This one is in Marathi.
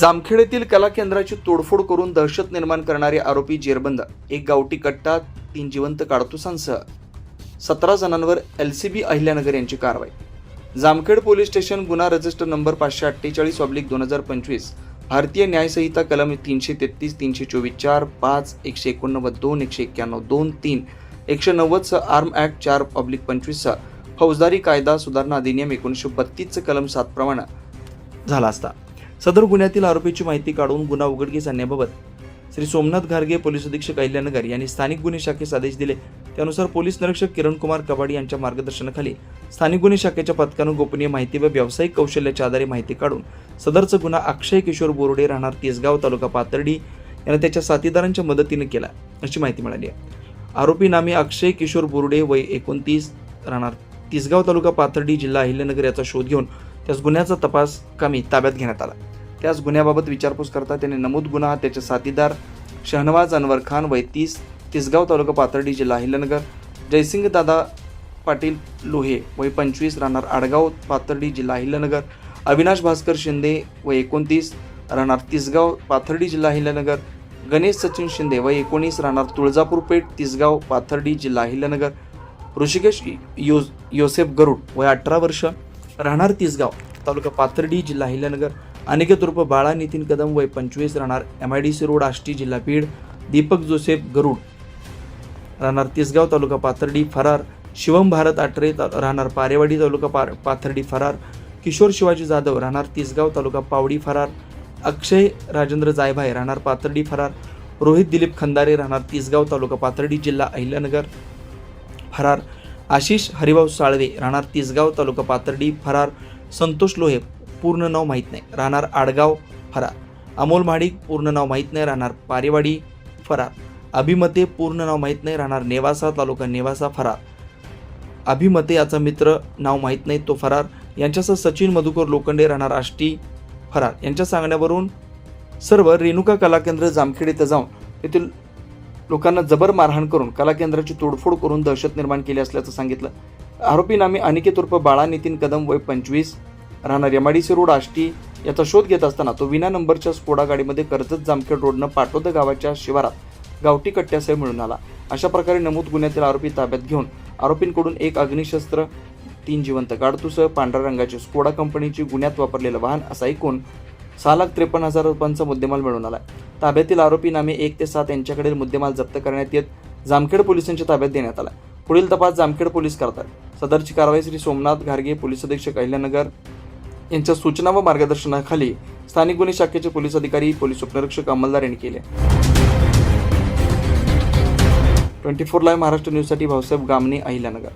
जामखेड येथील कला केंद्राची तोडफोड करून दहशत निर्माण करणारे आरोपी जेरबंद. एक गावठी कट्टा तीन जिवंत काडतुसांसह सतरा जणांवर एल सी बी अहिल्यानगर यांची कारवाई. जामखेड पोलीस स्टेशन गुन्हा रजिस्टर नंबर पाचशे अठ्ठेचाळीस ऑब्लिक दोन हजार पंचवीस भारतीय न्यायसंहिता कलम तीनशे तेहतीस तीनशे चोवीस चार पाच एकशे एकोणनव्वद दोन एकशे एक्क्याण्णव दोन तीन एकशे नव्वद आर्म ॲक्ट चार ऑब्लिक पंचवीससह फौजदारी कायदा सुधारणा अधिनियम एकोणीसशे बत्तीसचं कलम सातप्रमाणे झाला असता. सदर गुन्ह्यातील आरोपीची माहिती काढून गुन्हा उघडकीस आणण्याबाबत श्री सोमनाथ घारगे पोलीस अधीक्षक अहिल्यानगर यांनी स्थानिक गुन्हे शाखेस आदेश दिले. त्यानुसार पोलीस निरीक्षक किरण कुमार कबाडी यांच्या मार्गदर्शनाखाली स्थानिक गुन्हे शाखेच्या पथकानं गोपनीय माहिती व व्यावसायिक कौशल्याच्या आधारे माहिती काढून सदरचा गुन्हा अक्षय किशोर बोर्डे राहणार तिसगाव तालुका पाथर्डी यानं त्याच्या साथीदारांच्या मदतीने केला अशी माहिती मिळाली आहे. आरोपी नामे अक्षय किशोर बोर्डे वय एकोणतीस राहणार तिसगाव तालुका पाथर्डी जिल्हा अहिल्यानगर याचा शोध घेऊन त्याच गुन्ह्याचा तपास कमी ताब्यात घेण्यात आला. त्याच गुन्ह्याबाबत विचारपूस करता त्याने नमूद गुन्हा हा त्याचे साथीदार शहनवाज अनवर खान वय तीस तिसगाव तालुका पाथर्डी जिल्हा हिलनगर जयसिंग दादा पाटील लोहे वय पंचवीस राहणार आडगाव पाथर्डी जिल्हा हिलनगर अविनाश भास्कर शिंदे वय एकोणतीस राहणार तिसगाव पाथर्डी जिल्हा हिलनगर गणेश सचिन शिंदे वय एकोणीस राहणार तुळजापूर पेठ तिसगाव पाथर्डी जिल्हा हिलनगर ऋषिकेश यो योसेफ गरुड वय अठरा वर्ष राहणार तिसगाव तालुका पाथर्डी जिल्हा अहिल्यानगर. अनिकेत उर्फ बाळा नितीन कदम वय पंचवीस राहणार M I D C road Ashti जिल्हा बीड. दीपक जोसेफ गरुड राहणार तिसगाव तालुका पाथर्डी फरार. शिवम भारत आटरे ता- राहणार पारेवाडी तालुका पार पाथर्डी फरार. किशोर शिवाजी जाधव राहणार तिसगाव तालुका पावडी फरार. अक्षय राजेंद्र जायभाई राहणार पाथर्डी फरार. रोहित दिलीप खंदारे राहणार तिसगाव तालुका पाथर्डी जिल्हा अहिल्यानगर फरार. आशिष हरिभाऊ साळवे राहणार तिसगाव तालुका पाथर्डी फरार संतोष लोहे पूर्ण नाव माहीत नाही. राहणार आडगाव फरार. अमोल महाडिक पूर्ण नाव माहीत नाही. राहणार पारेवाडी फरार. अभिमते पूर्ण नाव माहीत नाही. राहणार नेवासा तालुका नेवासा फरार. अभिमते याचा मित्र नाव माहीत नाही तो फरार. यांच्यासह सचिन मधुकर लोखंडे राहणार आष्टी फरार. यांच्या सांगण्यावरून सर्व रेणुका कला केंद्र जामखेड इथं जाऊन येथील लोकांना जबर मारहाण करून कला केंद्राची तोडफोड करून दहशत निर्माण केली असल्याचं सांगितलं. आरोपी नामे अनिकेत उर्फ बाळा नितीन कदम वय पंचवीस राहणार यमाडीसी रोड आष्टी. याचा शोध घेत असताना तो विना नंबरच्या स्कोडा गाडीमध्ये कर्जत जामखेड रोडनं पाटोद गावाच्या शिवारात गावठी कट्ट्यासह मिळून आला. अशा प्रकारे नमूद गुन्ह्यातील आरोपी ताब्यात घेऊन आरोपींकडून एक अग्निशस्त्र तीन जिवंत काडतूसह पांढऱ्या रंगाची स्कोडा कंपनीची गुन्ह्यात वापरलेलं वाहन असा एकूण सहा लाख त्रेपन्न हजार रुपयांचा मुद्देमाल मिळून आला ताब्यातील आरोपी नामे एक ते सात यांच्याकडील मुद्देमाल जप्त करण्यात येत. जामखेड पोलिसांच्या ताब्यात देण्यात आला पुढील तपास जामखेड पोलीस करतात. सदरची कारवाई श्री सोमनाथ घारगे पोलीस अधीक्षक अहिल्यानगर यांच्या सूचना व मार्गदर्शनाखाली स्थानिक गुन्हे शाखेचे पोलीस अधिकारी पोलीस उपनिरीक्षक अंमलदार यांनी केले. ट्वेंटी फोर लाईव्ह महाराष्ट्र न्यूजसाठी भाऊसाहेब गामणे अहिल्यानगर.